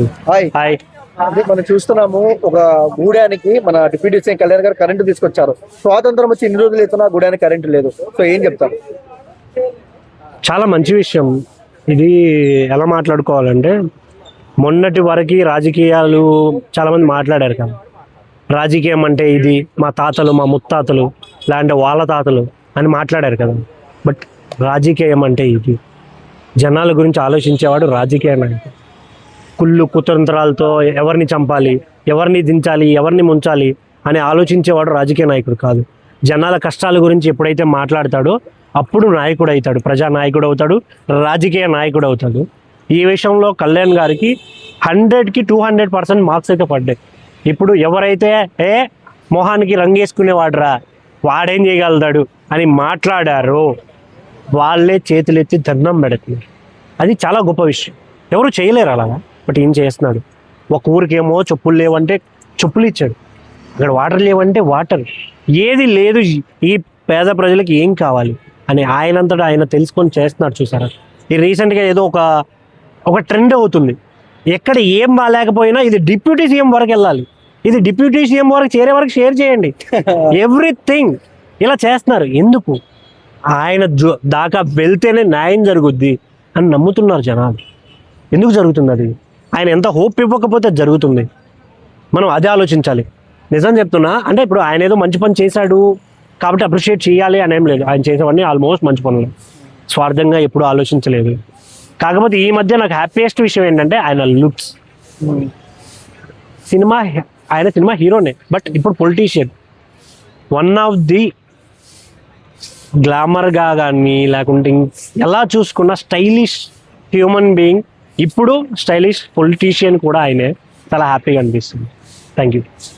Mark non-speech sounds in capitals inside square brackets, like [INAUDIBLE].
Hi hi అదే మనం చూస్తున్నాము ఒక గూడానికి మన డిప్యూటీ సీఎం కళ్యాణ్ గారు కరెంటు తీసుకొచ్చారు. స్వాతంత్రం వచ్చి ఇన్ని రోజులు అవుతున్నా గూడానికి కరెంటు లేదు. సో ఏం చెప్తారు? చాలా మంచి విషయం. ఇది ఎలా మాట్లాడుకోవాలంటే మొన్నటి వరకు రాజకీయాలు చాలా మంది మాట్లాడారు కదా. రాజకీయం అంటే ఇది మా తాతలు మా ముత్తాతలు లేదంటే వాళ్ళ తాతలు అని మాట్లాడారు కదా. బట్ రాజకీయం అంటే ఇది. జనాల గురించి ఆలోచించేవాడు రాజకీయ నాయకుడు కుళ్ళు కుతంత్రాలతో ఎవరిని చంపాలి ఎవరిని దించాలి ఎవరిని ముంచాలి అని ఆలోచించేవాడు రాజకీయ నాయకుడు కాదు. జనాల కష్టాల గురించి ఎప్పుడైతే మాట్లాడతాడో అప్పుడు నాయకుడు అవుతాడు ప్రజా నాయకుడు అవుతాడు రాజకీయ నాయకుడు అవుతాడు ఈ విషయంలో కళ్యాణ్ గారికి హండ్రెడ్కి టూ హండ్రెడ్ పర్సెంట్ మార్క్స్ అయితే పడ్డాయి. ఇప్పుడు ఎవరైతే ఏ మొహానికి రంగేసుకునేవాడురా వాడేం చేయగలుగుతాడు అని మాట్లాడారో వాళ్ళే చేతులెత్తి దండం పెడుతున్నారు. అది చాలా గొప్ప విషయం. ఎవరు చేయలేరు అలాగా? బట్ ఏం చేస్తున్నాడు? ఒక ఊరికేమో చెప్పులు లేవంటే చెప్పులు ఇచ్చాడు. అక్కడ వాటర్ లేవంటే వాటర్. ఏది లేదు ఈ పేద ప్రజలకి ఏం కావాలి? అని ఆయనంతటా ఆయన తెలుసుకొని చేస్తున్నాడు చూసారా? ఈ రీసెంట్గా ఏదో ఒక ఒక ట్రెండ్ అవుతుంది. ఎక్కడ ఏం బాగాలేకపోయినా ఇది డిప్యూటీ సీఎం వరకు వెళ్ళాలి. ఇది డిప్యూటీ సీఎం వరకు చేరే వరకు షేర్ చేయండి. [LAUGHS] ఎవ్రీథింగ్. ఇలా చేస్తున్నారు. ఎందుకు? ఆయన దాకా వెళ్తేనే న్యాయం జరుగుద్ది అని నమ్ముతున్నారు జనాలు. ఎందుకు జరుగుతుంది అది? ఆయన ఎంత హోప్ ఇవ్వకపోతే అది జరుగుతుంది. మనం అదే ఆలోచించాలి. నిజం చెప్తున్నా అంటే ఇప్పుడు ఆయన ఏదో మంచి పని చేశాడు కాబట్టి అప్రిషియేట్ చేయాలి అని ఏం లేదు. ఆయన చేసేవన్నీ ఆల్మోస్ట్ మంచి పనులు. స్వార్థంగా ఎప్పుడు ఆలోచించలేదు. కాకపోతే ఈ మధ్య నాకు హ్యాపీయెస్ట్ విషయం ఏంటంటే ఆయన లుక్స్ సినిమా ఆయన సినిమా హీరోనే. బట్ ఇప్పుడు పొలిటీషియన్ వన్ ఆఫ్ ది గ్లామర్గా కానీ లేకుంటే ఎలా చూసుకున్నా స్టైలిష్ హ్యూమన్ బీయింగ్ ఇప్పుడు స్టైలిష్ పొలిటీషియన్ కూడా ఆయనే చాలా హ్యాపీగా అనిపిస్తుంది. Thank you